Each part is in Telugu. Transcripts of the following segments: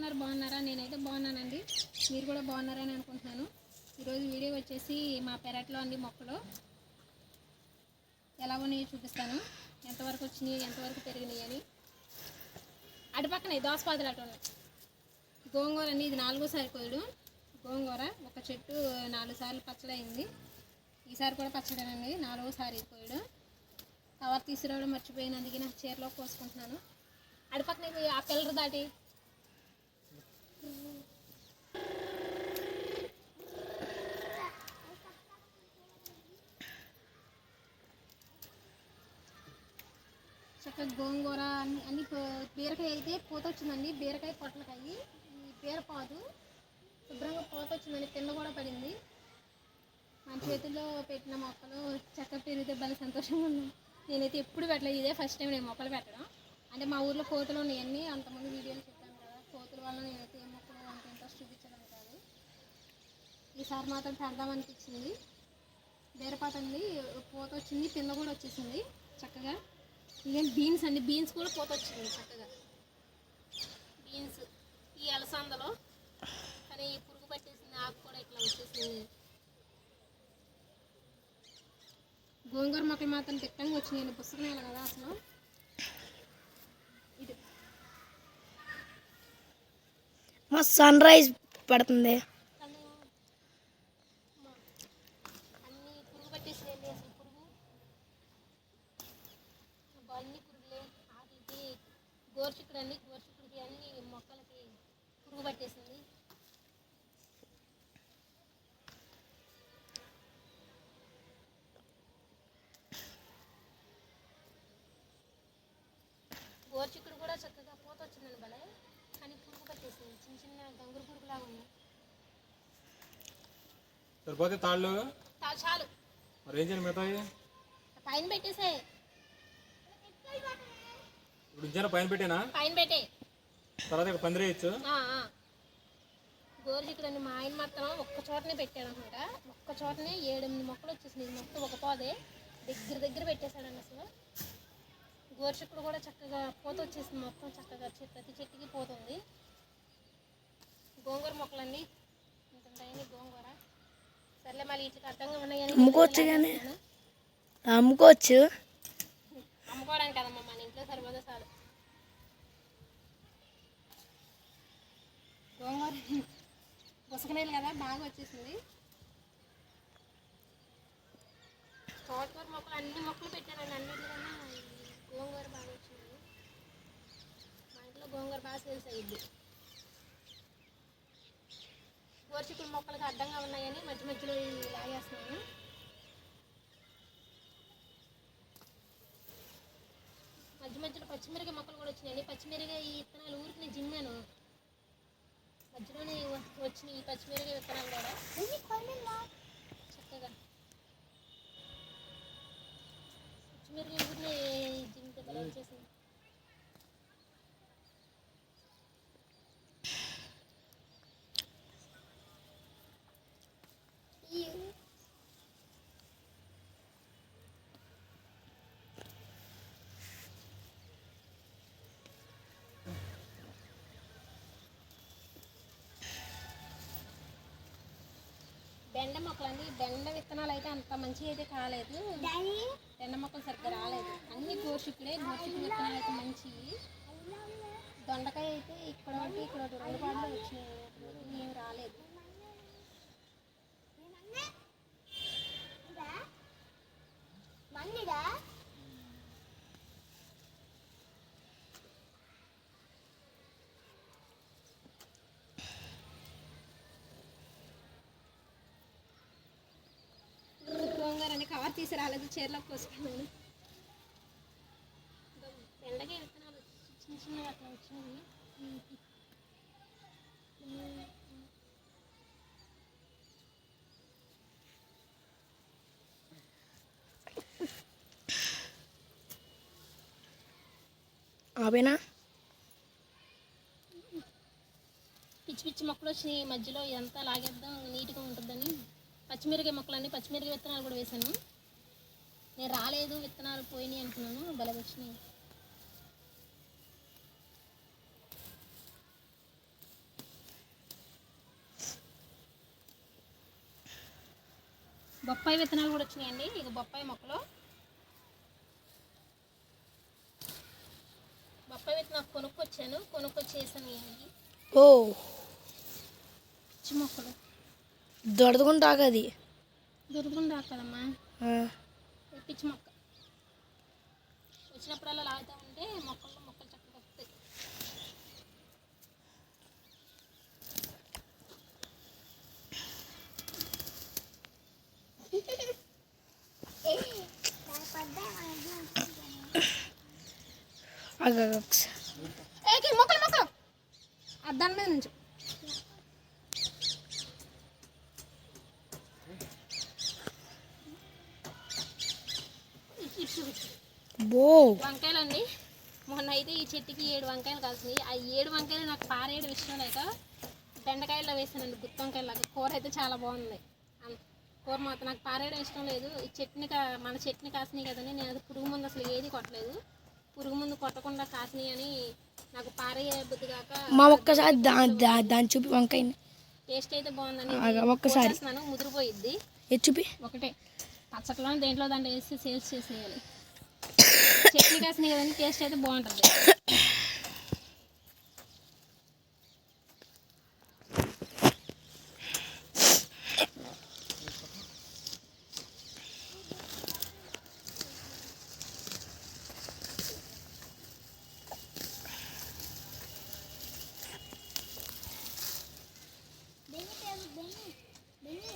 ఉన్నారు బాగున్నారా? నేనైతే బాగున్నానండి. మీరు కూడా బాగున్నారని అనుకుంటున్నాను. ఈరోజు వీడియో వచ్చేసి మా పెరట్లో అండి మొక్కలు. ఎలా ఉన్నాయో చూపిస్తాను. ఎంతవరకు వచ్చినాయి ఎంతవరకు పెరిగినాయి అని. అటుపక్కన దోసపాదులు అటు ఉన్నాయి. గోంగూర అండి ఇది నాలుగోసారి కోయడం. గోంగూర ఒక చెట్టు నాలుగు సార్లు పచ్చడైంది. ఈసారి కూడా పచ్చడనండి. నాలుగోసారి కోయడం. కవర్ తీసుకురావడం మర్చిపోయినందుకు నా చీరలో కోసుకుంటున్నాను. అటుపక్కన ఆ పిల్లలు దాటి గోంగూర అన్ని అన్ని బీరకాయ అయితే పూత వచ్చిందండి బీరకాయ పొట్లకాయ ఈ బీరపాదు. శుభ్రంగా పూత వచ్చిందండి కింద కూడా పడింది. మన చేతుల్లో పెట్టిన మొక్కలు చక్కగా పెరిగితే భలే సంతోషంగా ఉన్నాం నేనైతే ఎప్పుడు పెట్టలేదు. ఇదే ఫస్ట్ టైం నేను మొక్కలు పెట్టడం. అంటే మా ఊర్లో కోతులు ఉన్నాయన్నీ అంతమంది వీడియోలు చెప్పాను కదా. కోతుల వల్ల నేనైతే ఏ మొక్కలు అంత ఇంట్రెస్ట్ చూపించడం కాదు ఈసారి మాత్రం పెడదామనిపించింది బీరపాత అండి పూత వచ్చింది కింద కూడా వచ్చేసింది చక్కగా. ఇంకేం బీన్స్ అండి? బీన్స్ కూడా పోతొచ్చింది చక్కగా. బీన్స్ ఈ అలసందలో. కానీ ఈ పురుగు పట్టేసింది ఆకు కూడా ఇట్లా వచ్చేసింది. గోంగూర మొక్కలు మాత్రం తిట్టంగా వచ్చినాయి పుస్తకం కదా అసలు. ఇది. మా సన్ రైజ్ పడుతుంది కానీ మా అన్ని పురుగు పట్టేసినాయండి అసలు పురుగు అబ్బా, అన్ని పురుగులే వాటికి గోర్చిక్కుడు అన్ని గోర్చిక్కుడికి అన్ని మొక్కలకి పురుగు పట్టేసింది. గోర్చిక్కుడు కూడా చక్కగా పూత వచ్చిందండి భలే కానీ పురుగు పట్టేసింది. చిన్న చిన్న గంగురు పురుగులాగా ఉన్నాయి సరిపోతే తాళ్ళు? చాలు. మరి ఏం చేయాలి మిగతాయి పైన పెట్టేసే ఇప్పుడు పైన పెట్టానా? పైన పెట్టే. తర్వాత ఇక్కడ పందిరేయచ్చు గోరుచిక్కుడు మా ఆయన మాత్రం ఒక్క చోటనే పెట్టాడు అనమాట ఒక్క చోటనే ఏడెనిమిది మొక్కలు వచ్చేసినాయి. మొత్తం ఒక పోదే. దగ్గర దగ్గర పెట్టేశాడండి అసలు. గోరుచిక్కుడు కూడా చక్కగా పూత వచ్చేసింది. మొత్తం చక్కగా ప్రతి చెట్టుకి పోతుంది. గోంగూర మొక్కలండి ఇంత గోంగూర. సర్లే మళ్ళీ ఇట్లా అడ్డంగా ఉన్నాయని అమ్ముకోవచ్చు కానీ. అమ్ముకోవచ్చు. అమ్ముకోవడానికి కదమ్మా మన ఇంట్లో సరిపోతే చాలు. గోంగూర పుసకనేలు కదా బాగా వచ్చేసింది. తోటకూర మొక్కలు అన్ని మొక్కలు పెట్టానండి అన్నిటికన్నా గోంగూర బాగా వచ్చింది. మా ఇంట్లో గోంగూర బాగా సేల్స్ అయ్యింది గోర్చిక్కుడు మొక్కలకు అడ్డంగా ఉన్నాయని మధ్య మధ్యలో లాగేస్తున్నాయి లాగేస్తున్నాను మధ్య మధ్యలో పచ్చిమిరకాయ మొక్కలు కూడా వచ్చినాయి పచ్చిమిరకాయ ఈ విత్తనాలు ఊరికి నేను జిమ్మాను. మధ్యలోనే వచ్చినాయి ఈ పచ్చిమిరకాయ విత్తనాలు కూడా. చక్కగా. బెండ మొక్కలు అండి బెండ విత్తనాలు అయితే అంత మంచిగా అయితే కాలేదు. బెండ మొక్కలు సరిగ్గా రాలేదు. అన్ని గోర్షిక్కుడే గోర్షిక్కుడు విత్తనాలు అయితే మంచి. దొండకాయ అయితే ఇక్కడ ఒకటి ఇక్కడ ఒకటి రెండు పాటలు వచ్చినాయి. ఏం రాలేదు అని కవర్ తీసి రాలేదు చీరలో కోసుకున్నాను బెండకాయ విత్తనాలు చిన్న అట్లా వచ్చినాయి ఆపేనా పిచ్చి పిచ్చి మొక్కలు వచ్చినాయి మధ్యలో. ఇదంతా లాగేద్దాం నీట్గా ఉంటుందని. పచ్చిమిరకాయ మొక్కలన్నీ పచ్చిమిరకాయ విత్తనాలు కూడా వేసాను నేను రాలేదు విత్తనాలు పోయినాయి అంటున్నాను. బలగొచ్చినాయి బొప్పాయి విత్తనాలు కూడా వచ్చినాయండి. ఇక బొప్పాయి మొక్కలు. బొప్పాయి విత్తనాలు కొనుక్కొచ్చాను. కొనుక్కొచ్చేసాను ఓ. పిచ్చి మొక్కలు. దొరదకుండా ఆగది దొరకకుండా ఆగదమ్మా పిచ్చి మొక్క. వచ్చినప్పుడల్లా లాగుతూ ఉంటే మొక్కల్లో మొక్కలు చక్కగా వస్తాయి. మొక్కలు మొక్కలు. దాని మీద నుంచి. బో వంకాయలు అండి మొన్న అయితే ఈ చెట్టుకి ఏడు వంకాయలు కాల్సినాయి ఆ ఏడు వంకాయలు నాకు పారేయడం ఇష్టం లేక బెండకాయల్లో వేసానండి గుత్తి వంకాయలాగా. కూర అయితే చాలా బాగుంది. కూర మాత్రం నాకు పారేయడం ఇష్టం లేదు. ఈ చట్నీ కా- మన చట్నీ కాసినాయి కదండి నేను అది పురుగు ముందు అసలు ఏది కొట్టలేదు. పురుగు ముందు కొట్టకుండా కాసినాయి అని నాకు పారేయ బుద్ధి కాక మా ఒక్కసారి దా దా- దాన్ని చూపి వంకాయ టేస్ట్ అయితే బాగుందని ఒక్కసారి. ముదిరిపోయిద్ది. చూపి. ఒకటే. పచ్చట్లో దేంట్లో దాంట్లో వేసి సేల్స్ చేసేయాలి. చట్నీ కాసినాయి కదండి టేస్ట్ అయితే బాగుంటుంది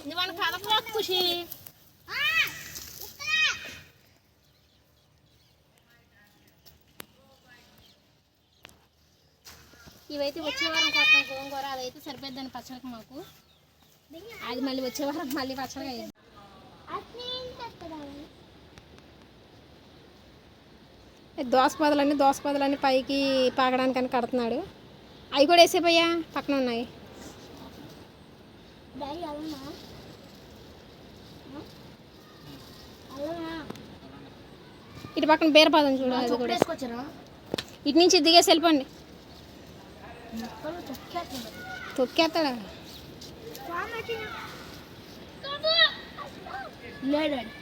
నువ్వు కలపలో ఖుషి ఇవైతే వచ్చే వారం కొత్త గోంగూర అదైతే సరిపోద్దని పచ్చడికి మాకు. అది మళ్ళీ వచ్చే వారం మళ్ళీ పచ్చడిగా అయ్యింది. దోసపదలన్నీ దోసపదలన్నీ పైకి పాకడానికని కడుతున్నాడు. అవి కూడా వేసేపోయా పక్కన ఉన్నాయి. ఇటు పక్కన బీరపాదం చూడు అది కూడా ఇటు నుంచి దిగేసి వెళ్ళిపోండి. తొక్కేస్తాడా. లేడండి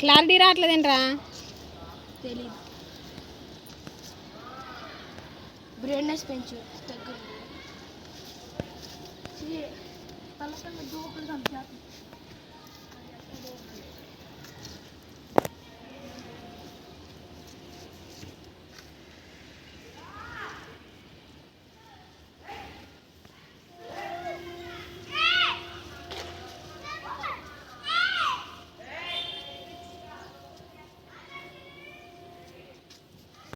క్లారిటీ రావట్లేదేంట్రా? తెలీదు. బ్రైట్నెస్ పెంచు తగ్గు తలసంగా దూకులు కనిపిస్తుంది